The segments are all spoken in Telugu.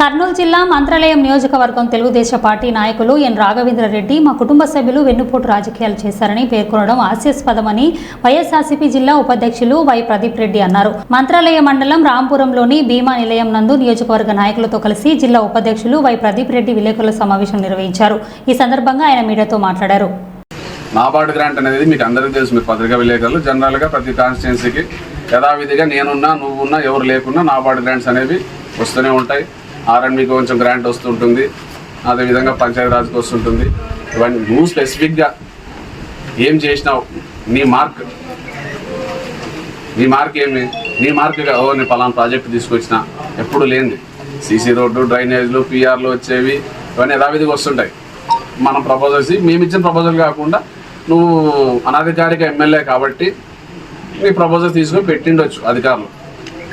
కర్నూలు జిల్లా మంత్రాలయం నియోజకవర్గం తెలుగుదేశం పార్టీ నాయకులు ఎన్ రాఘవేంద్రరెడ్డి మా కుటుంబ సభ్యులు వెన్నుపోటు రాజకీయాలు చేశారని పేర్కొనడం హాస్యాస్పదమని వైఎస్ఆర్సీపీ జిల్లా ఉపాధ్యక్షులు వై ప్రదీప్ రెడ్డి అన్నారు. మంత్రాలయ మండలం రాంపురంలోని భీమా నిలయం నందు నియోజకవర్గ నాయకులతో కలిసి జిల్లా ఉపాధ్యక్షులు వై ప్రదీప్ రెడ్డి విలేకరుల సమావేశం నిర్వహించారు. ఈ సందర్భంగా ఆయన మీడియాతో మాట్లాడారు. నాబార్డు గ్రాంట్ అనేది మీకు అందరికీ తెలుసు. మీరు పత్రికా విలేకరులు జనరల్గా ప్రతి కాన్స్టిట్యున్సీకి యథావిధిగా నేనున్నా నువ్వున్నా ఎవరు లేకున్నా నాబార్డు గ్రాంట్స్ అనేవి వస్తూనే ఉంటాయి. ఆర్ఎండ్బికి కొంచెం గ్రాంట్ వస్తుంటుంది. అదేవిధంగా పంచాయతీరాజ్కి వస్తుంటుంది. ఇవన్నీ నువ్వు స్పెసిఫిక్గా ఏం చేసినావు? నీ మార్క్ నీ మార్క్ ఏమి? నీ మార్క్గా ఓ నేను పలానా ప్రాజెక్ట్ తీసుకొచ్చిన. ఎప్పుడు లేనిది. సీసీ రోడ్డు డ్రైనేజ్లు పిఆర్లు వచ్చేవి ఇవన్నీ యథావిధిగా వస్తుంటాయి. మనం ప్రపోజల్స్ మేము ఇచ్చిన ప్రపోజల్ కాకుండా నువ్వు అనధికారిక ఎమ్మెల్యే కాబట్టి నీ ప్రపోజల్ తీసుకొని పెట్టిండొచ్చు అధికారులు.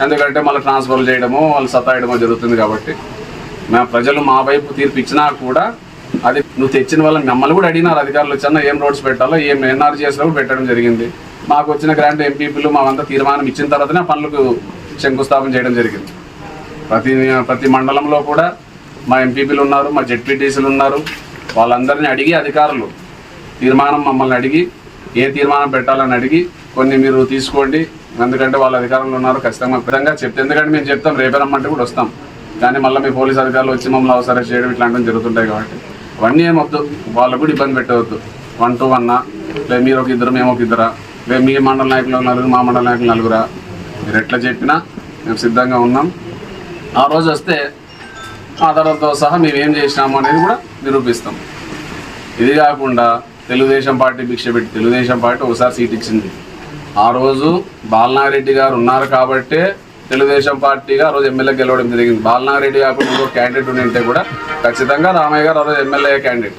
ఎందుకంటే మళ్ళీ ట్రాన్స్ఫర్ చేయడము వాళ్ళు సతాయడమో జరుగుతుంది కాబట్టి మా ప్రజలు మా వైపు తీర్పు ఇచ్చినా కూడా అది నువ్వు తెచ్చిన వల్ల మమ్మల్ని కూడా అడిగినారు అధికారులు వచ్చినా ఏం రోడ్స్ పెట్టాలో? ఏం ఎన్ఆర్జీఎస్లో కూడా పెట్టడం జరిగింది. మాకు వచ్చిన గ్రాంట్ ఎంపీపీలు మావంతా తీర్మానం ఇచ్చిన తర్వాతనే ఆ పనులకు శంకుస్థాపన చేయడం జరిగింది. ప్రతి ప్రతి మండలంలో కూడా మా ఎంపీపీలు ఉన్నారు మా జెడ్పీటీసీలు ఉన్నారు. వాళ్ళందరినీ అడిగి అధికారులు తీర్మానం మమ్మల్ని అడిగి ఏ తీర్మానం పెట్టాలని అడిగి కొన్ని మీరు తీసుకోండి ఎందుకంటే వాళ్ళ అధికారంలో ఉన్నారు ఖచ్చితంగా విధంగా చెప్తే ఎందుకంటే మేము చెప్తాం రేపే రమ్మంటే కూడా వస్తాం. కానీ మళ్ళీ మీ పోలీస్ అధికారులు వచ్చి మమ్మల్ని అవసరం చేయడం ఇట్లాంటివి జరుగుతుంటాయి కాబట్టి అవన్నీ ఏం వద్దు. వాళ్ళకు కూడా ఇబ్బంది పెట్టవద్దు. వన్ టు వన్నా లేదు మీరు ఒక ఇద్దరు మేము ఒక ఇద్దరా? లేదు మీ మండల నాయకులు నలుగురు మా మండల నాయకులు నలుగురా? మీరు ఎట్లా చెప్పినా మేము సిద్ధంగా ఉన్నాం. ఆ రోజు వస్తే ఆధారాలతో సహా మేము ఏం చేసినాము అనేది కూడా నిరూపిస్తాం. ఇది కాకుండా తెలుగుదేశం పార్టీ భిక్ష పెట్టి తెలుగుదేశం పార్టీ ఒకసారి సీట్ ఇచ్చింది. ఆ రోజు బాలనారెడ్డి గారు ఉన్నారు కాబట్టే తెలుగుదేశం పార్టీగా ఆ రోజు ఎమ్మెల్యే గెలవడం జరిగింది. బాలనారెడ్డి కాకుండా ఇంకో క్యాండిడేట్ ఉంటే కూడా ఖచ్చితంగా రామయ్య గారు ఆ రోజు ఎమ్మెల్యే క్యాండిడేట్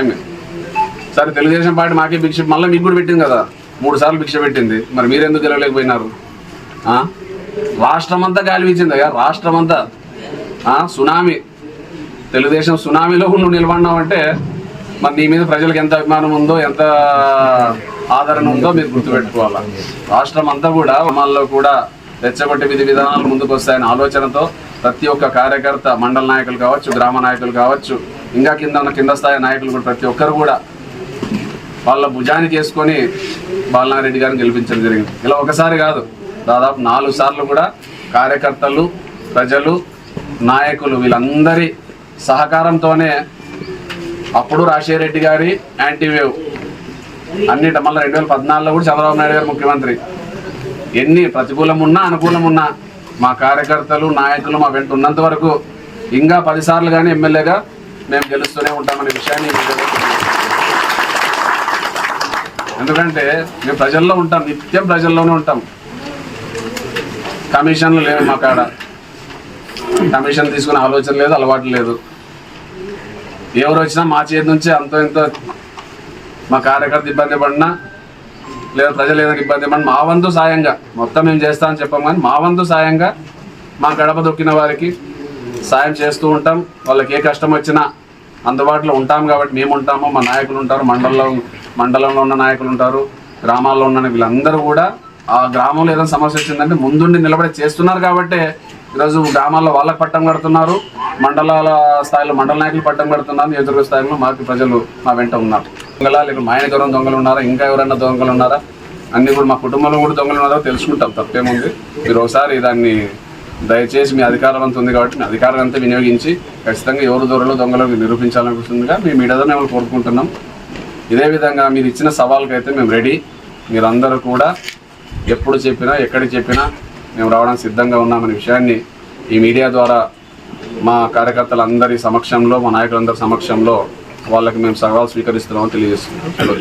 ఏమి? సరే తెలుగుదేశం పార్టీ మాకే భిక్ష మళ్ళీ మీకు కూడా పెట్టింది కదా? మూడు సార్లు భిక్ష పెట్టింది. మరి మీరెందుకు గెలవలేకపోయినారు? రాష్ట్రం అంతా గాలి వీచింది కదా రాష్ట్రం అంతా సునామీ. తెలుగుదేశం సునామీలో నువ్వు నువ్వు నిలబడినావంటే మరి నీ మీద ప్రజలకు ఎంత అభిమానం ఉందో ఎంత ఆదరణ ఉందో మీరు గుర్తుపెట్టుకోవాలి. రాష్ట్రం అంతా కూడా మమ్మల్లో కూడా రెచ్చగొట్టే విధి విధానాలు ముందుకు వస్తాయనే ఆలోచనతో ప్రతి ఒక్క కార్యకర్త మండల నాయకులు కావచ్చు గ్రామ నాయకులు కావచ్చు ఇంకా కింద ఉన్న కింద స్థాయి నాయకులు కూడా ప్రతి ఒక్కరు కూడా వాళ్ళ భుజానికి వేసుకొని బాలనారెడ్డి గారిని గెలిపించడం జరిగింది. ఇలా ఒకసారి కాదు దాదాపు నాలుగు సార్లు కూడా కార్యకర్తలు ప్రజలు నాయకులు వీళ్ళందరి సహకారంతోనే అప్పుడు రాజశేఖర రెడ్డి గారి యాంటీవేవ్ అన్నిట మళ్ళీ రెండు వేల పద్నాలుగులో కూడా చంద్రబాబు నాయుడు గారు ముఖ్యమంత్రి. ఎన్ని ప్రతికూలం ఉన్నా అనుకూలం ఉన్నా మా కార్యకర్తలు నాయకులు మా వెంట ఉన్నంత వరకు ఇంకా పదిసార్లు కానీ ఎమ్మెల్యేగా మేము గెలుస్తూనే ఉంటామనే విషయాన్ని ఎందుకంటే మేము ప్రజల్లో ఉంటాం నిత్యం ప్రజల్లోనే ఉంటాం. కమిషన్లు లేవు మా కాడ. కమిషన్ తీసుకునే ఆలోచన లేదు అలవాటు లేదు. ఎవరు వచ్చినా మా చేతి నుంచి అంతో ఎంతో మా కార్యకర్త ఇబ్బంది పడినా లేదా ప్రజలు ఏదైనా ఇబ్బంది పడినా మా వంతు సాయంగా మొత్తం మేము చేస్తామని చెప్పాం కానీ మా వంతు సాయంగా మా గడప దొక్కిన వారికి సాయం చేస్తూ ఉంటాం. వాళ్ళకి ఏ కష్టం వచ్చినా అందుబాటులో ఉంటాం కాబట్టి మేము ఉంటాము మా నాయకులు ఉంటారు మండలంలో మండలంలో ఉన్న నాయకులు ఉంటారు గ్రామాల్లో ఉన్న వీళ్ళందరూ కూడా ఆ గ్రామంలో ఏదైనా సమస్య వచ్చిందంటే ముందుండి నిలబడి చేస్తున్నారు కాబట్టి ఈరోజు గ్రామాల్లో వాళ్ళకి పట్టం కడుతున్నారు. మండలాల స్థాయిలో మండల నాయకులు పట్టం కడుతున్నారు. నియోజకవర్గ స్థాయిలో మాకు ప్రజలు మా వెంట ఉన్నారు. దొంగల లేక మా ఆయన ఎవరైనా దొంగలు ఉన్నారా? ఇంకా ఎవరైనా దొంగలు ఉన్నారా? అన్ని కూడా మా కుటుంబంలో కూడా దొంగలు ఉన్నారో? తెలుసుకుంటాం. తప్పేముంది? మీరు ఒకసారి దాన్ని దయచేసి మీ అధికారం అంత ఉంది కాబట్టి మీ అధికారం అంతా వినియోగించి ఖచ్చితంగా ఎవరు దూరంలో దొంగలు నిరూపించాలనుకుంటుందిగా మేము మీడియాలో మేము కోరుకుంటున్నాం. ఇదే విధంగా మీరు ఇచ్చిన సవాల్కి అయితే మేము రెడీ. మీరందరూ కూడా ఎప్పుడు చెప్పినా ఎక్కడ చెప్పినా మేము రావడానికి సిద్ధంగా ఉన్నామనే విషయాన్ని ఈ మీడియా ద్వారా మా కార్యకర్తలందరి సమక్షంలో మా నాయకులందరి సమక్షంలో వాళ్ళకి మేము సవాల్ స్వీకరిస్తున్నామని తెలియజేస్తున్నాం.